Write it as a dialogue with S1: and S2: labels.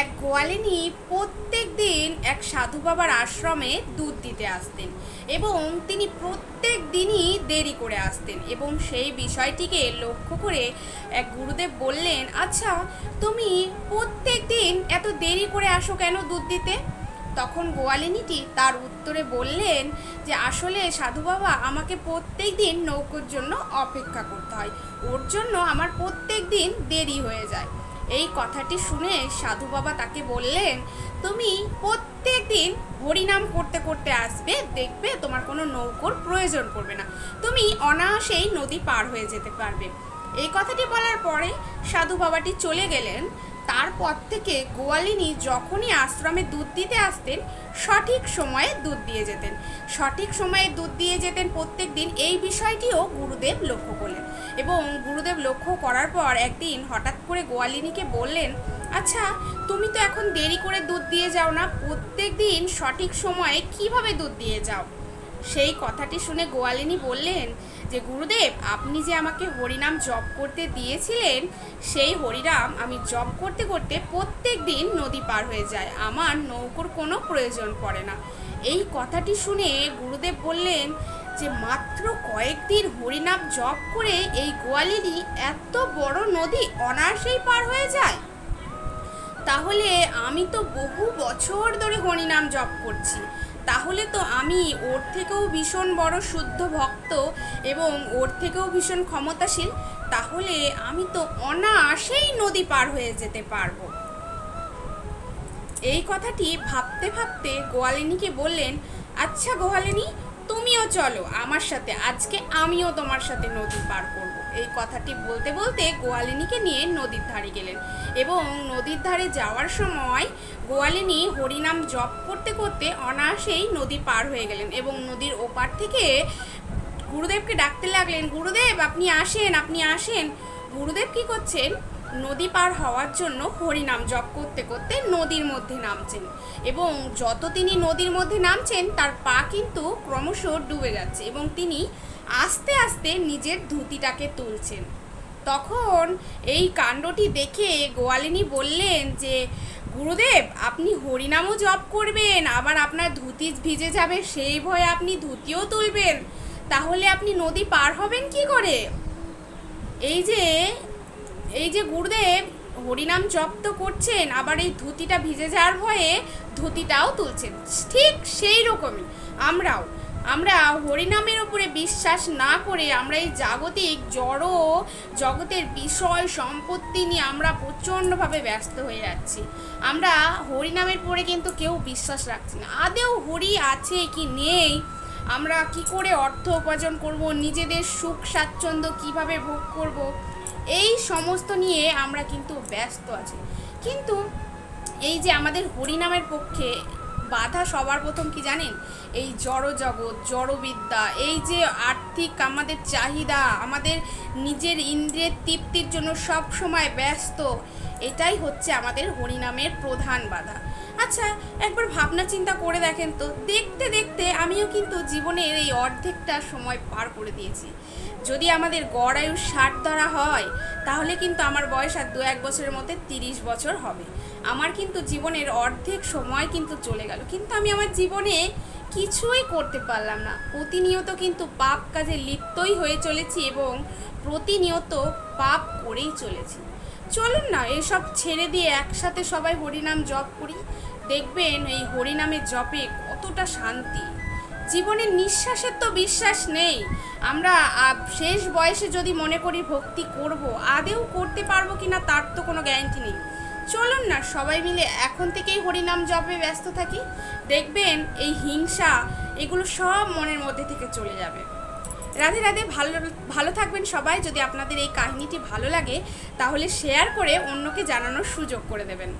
S1: এক গোয়ালিনী প্রত্যেক দিন এক সাধু বাবার আশ্রমে দুধ দিতে আসতেন এবং তিনি প্রত্যেক দিনই দেরি করে আসতেন এবং সেই বিষয়টিকে লক্ষ্য করে এক গুরুদেব বললেন আচ্ছা তুমি প্রত্যেক দিন এত দেরি করে আসো কেন দুধ দিতে? তখন গোয়ালিনীটি তার উত্তরে বললেন যে, আসলে সাধু বাবা, আমাকে প্রত্যেক দিন নৌকোর জন্য অপেক্ষা করতে হয়। ওর জন্য আমার প্রত্যেক দিন দেরি হয়ে যায়। এই কথাটি শুনে সাধু বাবা তাকে বললেন, তুমি প্রত্যেক দিন হরিনাম করতে করতে আসবে, দেখবে তোমার কোনো নৌকোর প্রয়োজন পড়বে না। তুমি অনায়াসেই নদী পার হয়ে যেতে পারবে। এই কথাটি বলার পরে সাধু বাবাটি চলে গেলেন। তারপর থেকে গোয়ালিনী যখনই আশ্রমে দুধ দিতে আসতেন, সঠিক সময়ে দুধ দিয়ে যেতেন। সঠিক সময়ে দুধ দিয়ে যেতেন প্রত্যেক দিন এই বিষয়টিও গুরুদেব লক্ষ্য করলেন এবং গুরুদেব লক্ষ্য করার পর একদিন হঠাৎ করে গোয়ালিনীকে বললেন আচ্ছা তুমি তো এখন দেরি করে দুধ দিয়ে যাও না, প্রত্যেক দিন সঠিক সময়ে কীভাবে দুধ দিয়ে যাও? সেই কথাটি শুনে গোয়ালিনী বললেন যে, গুরুদেব, আপনি যে আমাকে হরিনাম জপ করতে দিয়েছিলেন, সেই হরিনাম আমি জপ করতে করতে প্রত্যেক দিন নদী পার হয়ে যায়। আমার নৌকোর কোনো প্রয়োজন পড়ে না। এই কথাটি শুনে গুরুদেব বললেন যে, মাত্র কয়েকদিন হরিনাম জপ করে এই গোয়ালিনী এত বড় নদী অনায়াসেই পার হয়ে যায়। তাহলে আমি তো বহু বছর ধরে হরিনাম জপ করছি। তাহলে তো আমি ওর থেকেও ভীষণ বড় শুদ্ধ ভক্ত এবং ওর থেকেও ভীষণ ক্ষমতাশীল, তাহলে আমি তো অনায়াসেই নদী পার হয়ে যেতে পারব। এই কথাটি ভাবতে ভাবতে গোয়ালিনীকে বললেন আচ্ছা গোয়ালিনী, তুমিও চলো, আমার সাথে, আজকে আমিও তোমার সাথে নদী পার করব। এই কথাটি বলতে বলতে গোয়ালিনীকে নিয়ে নদীর ধারে গেলেন। এবং নদীর ধারে যাওয়ার সময় গোয়ালিনী হরিনাম জপ করতে করতে অনায়াসেই নদী পার হয়ে গেলেন এবং নদীর ওপার থেকে গুরুদেবকে ডাকতে লাগলেন, গুরুদেব, আপনি আসেন আপনি আসেন। গুরুদেব কি করছেন? নদী পার হওয়ার জন্য হরিনাম জপ করতে করতে নদীর মধ্যে নামছেন এবং যত তিনি নদীর মধ্যে নামছেন, তার পা কিন্তু ক্রমশ ডুবে যাচ্ছে এবং তিনি আস্তে আস্তে নিজের ধুতিটাকে তুলছেন। তখন এই কাণ্ডটি দেখে গোয়ালিনী বললেন যে, গুরুদেব, আপনি হরিনামও জপ করবেন, আবার আপনার ধুতি ভিজে যাবে, সেই ভয়ে আপনি ধুতিও তুলবেন। তাহলে আপনি নদী পার হবেন কি করে? এই যে এই যে গুরুদেব, হরিনাম জপ তো করছেন, আবার এই ধুতিটা ভিজে যাওয়ার ভয়ে ধুতিটাও তুলছেন। ঠিক সেই রকমই, আমরাও। আমরা হরিনামের উপরে বিশ্বাস না করে আমরা এই জাগতিক জড় জগতের বিষয় সম্পত্তি নিয়ে আমরা প্রচণ্ডভাবে ব্যস্ত হয়ে যাচ্ছি। আমরা হরিনামের পরে কিন্তু কেউ বিশ্বাস রাখছি না। আদেও হরি আছে কি নেই? আমরা কি করে অর্থ উপার্জন করব? নিজেদের সুখ স্বাচ্ছন্দ্য কীভাবে ভোগ করব? এই সমস্ত নিয়ে আমরা কিন্তু ব্যস্ত আছি। কিন্তু এই যে আমাদের হরিনামের পক্ষে বাধা সবার প্রথম কি জানেন? এই জড় জগৎ জড়বিদ্যা, এই যে আর্থিক আমাদের চাহিদা, আমাদের নিজের ইন্দ্রিয়ের তৃপ্তির জন্য সব সময় ব্যস্ত। এটাই হচ্ছে আমাদের হরিনামের প্রধান বাধা। আচ্ছা একবার ভাবনা চিন্তা করে দেখেন তো, দেখতে দেখতে আমিও কিন্তু জীবনের এই অর্ধেকটা সময় পার করে দিয়েছি। যদি আমাদের গড় আয়ু ষাট ধরা হয়, তাহলে কিন্তু আমার বয়স আর দু এক বছরের মধ্যে তিরিশ বছর হবে। আমার কিন্তু জীবনের অর্ধেক সময় কিন্তু চলে গেল। কিন্তু আমি আমার জীবনে কিছুই করতে পারলাম না। প্রতিনিয়ত কিন্তু পাপ কাজে লিপ্তই হয়ে চলেছি এবং প্রতিনিয়ত পাপ করেই চলেছি। চলুন না, এসব ছেড়ে দিয়ে একসাথে সবাই হরিনাম জপ করি। দেখবেন এই হরিনামের জপে কতটা শান্তি। জীবনের নিঃশ্বাসের তো বিশ্বাস নেই। আমরা শেষ বয়সে যদি মনে করি ভক্তি করব, আদেও করতে পারব কি না তার তো কোনো গ্যারান্টি নেই। চলুন না, সবাই মিলে এখন থেকেই হরিনাম জপে ব্যস্ত থাকি। দেখবেন এই হিংসা, এগুলো সব মনের মধ্যে থেকে চলে যাবে। রাধে রাধে, ভালো ভালো থাকবেন সবাই। যদি আপনাদের এই কাহিনীটি ভালো লাগে, তাহলে শেয়ার করে অন্যকে জানানোর সুযোগ করে দেবেন।